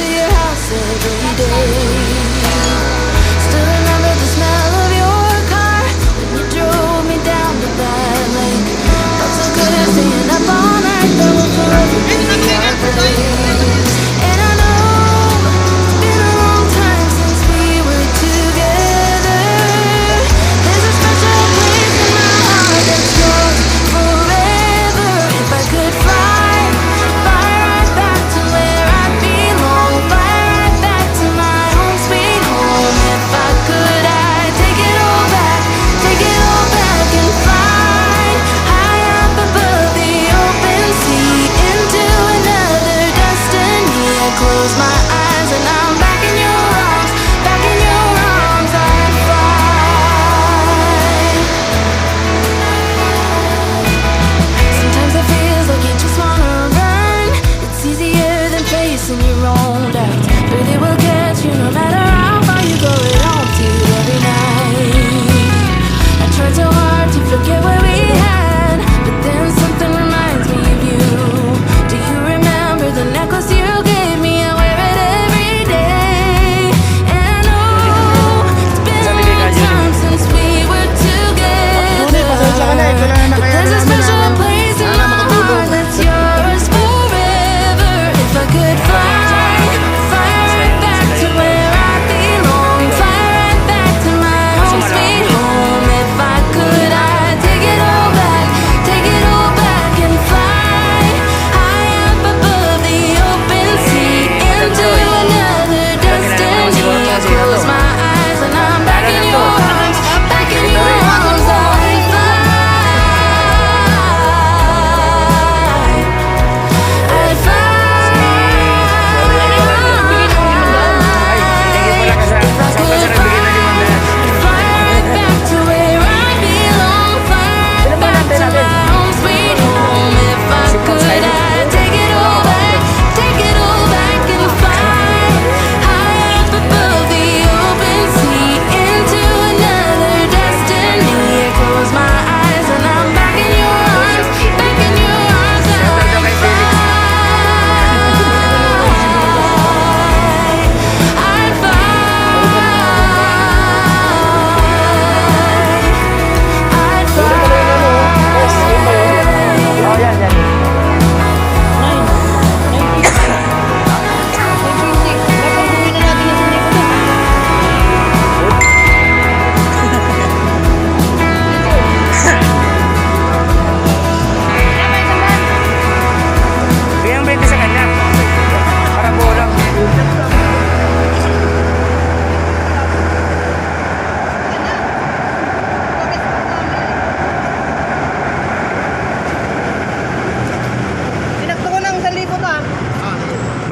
to your house every day.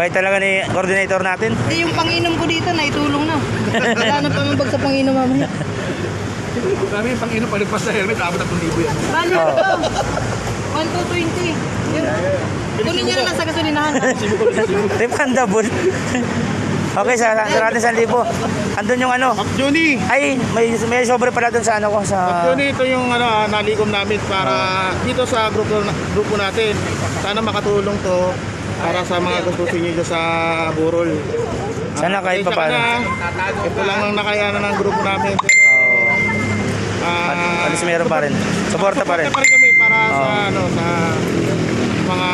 Bait talaga ni coordinator natin. Hindi, yung panginom ko dito, naitulong na. Wala na pamambag sa panginom mamaya. Kami yung pang-inom, palipas sa helmet, abot at libo yan. Bali Oo. ito. 1 to 20. Yun. Kunin niya na lang sa gasolinahan. Refundable. okay, sa, sa natin 1,000. Andun yung ano. Johnny! Ay, may, may sobre pala dun sa ano ko. Sa... Johnny, ito yung ano, ah, nalikom namin para dito sa grupo, grupo natin. Sana makatulong to para sa mga gustusin nyo sa burol. Sana kahit pasensya ka papaano. na. Ito lang ang nakayanan ng grupo namin. Pero, Oh, ah, alis meron pa rin. Suporta pa rin. Suporta pa rin kami para sa Oo. ano sa mga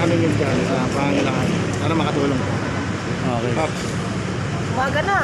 ano yun dyan, sa pangangailangan. Sana makatulong. Okay. Pops. Umaga na.